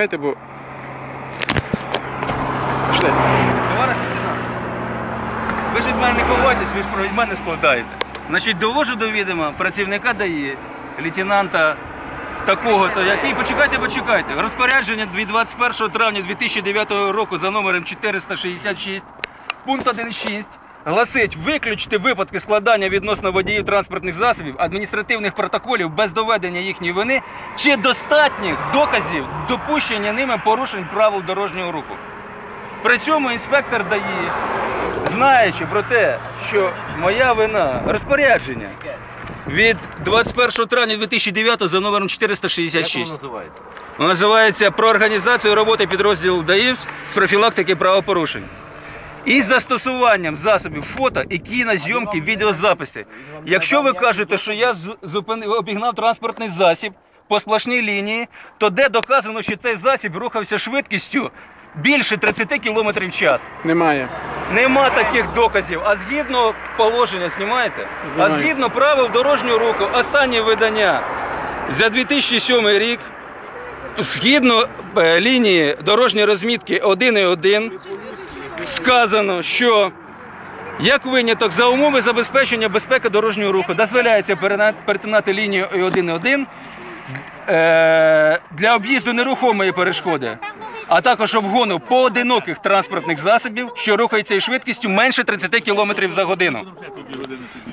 Чекайте, бо. Пішли. Товариш лейтенант, ви ж від мене не ховаєтесь, ви ж про від мене складаєте. Значить, довожу до відома працівника дає, лейтенанта такого-то, який, почекайте, почекайте, розпорядження від 21 травня 2009 року за номером 466, пункт 1.6, гласить виключити випадки складання відносно водіїв транспортних засобів адміністративних протоколів без доведення їхньої вини чи достатніх доказів допущення ними порушень правил дорожнього руху. При цьому інспектор дає, знаючи про те, що моя вина розпорядження від 21 травня 2009 за номером Як 466. воно називається? Воно називається про організацію роботи підрозділу ДАІВ з профілактики правопорушень. Із застосуванням засобів фото і кінозйомки відеозаписи. Якщо ви кажете, що я зупинив, обігнав транспортний засіб по сплошній лінії, то де доказано, що цей засіб рухався швидкістю більше 30 км в час? Немає. Нема таких доказів. А згідно положення, знімаєте? А згідно правил дорожнього руху, останнє видання за 2007 рік, згідно е, лінії дорожньої розмітки 1.1, сказано, що як виняток за умови забезпечення безпеки дорожнього руху дозволяється перетинати лінію 1.1 е, для об'їзду нерухомої перешкоди, а також обгону поодиноких транспортних засобів, що рухаються із швидкістю менше 30 км за годину.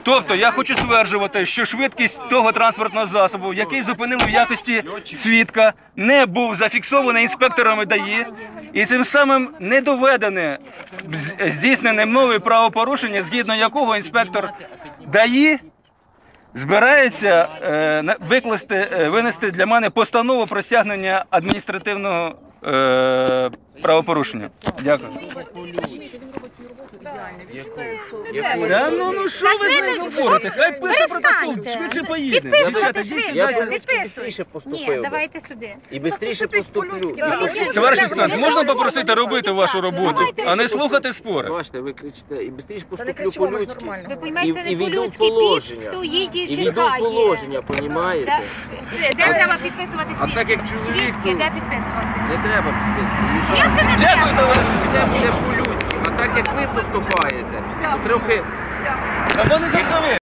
Тобто я хочу стверджувати, що швидкість того транспортного засобу, який зупинили в якості свідка, не був зафіксований інспекторами ДАІ, і цим самим не доведене здійснене мною правопорушення, згідно якого інспектор ДАІ збирається е, на- викласти, е, винести для мене постанову про стягнення адміністративного е, правопорушення. Дякую. Да, ну, ну що ви з ним говорите? Хай пише протокол, швидше поїде. Підписуйте швидше. дійсно, Я дайте- би Підписуй. швидше Ні, давайте сюди. І швидше поступлю. Товариш лейтенант, можна попросити робити вашу роботу, а не слухати спори? Бачите, ви кричите, і швидше Та поступлю по-людськи. нормально. Ви розумієте, і не по-людськи, піп стоїть і І війду в чекає. положення, понімаєте? Де, де треба підписувати А свідки? так як чоловік, Свідки, то де підписувати? не треба підписувати. Як це не Дякую, треба? Це все по-людськи. А так як ви поступаєте, то трохи Все. не вони завжди ви.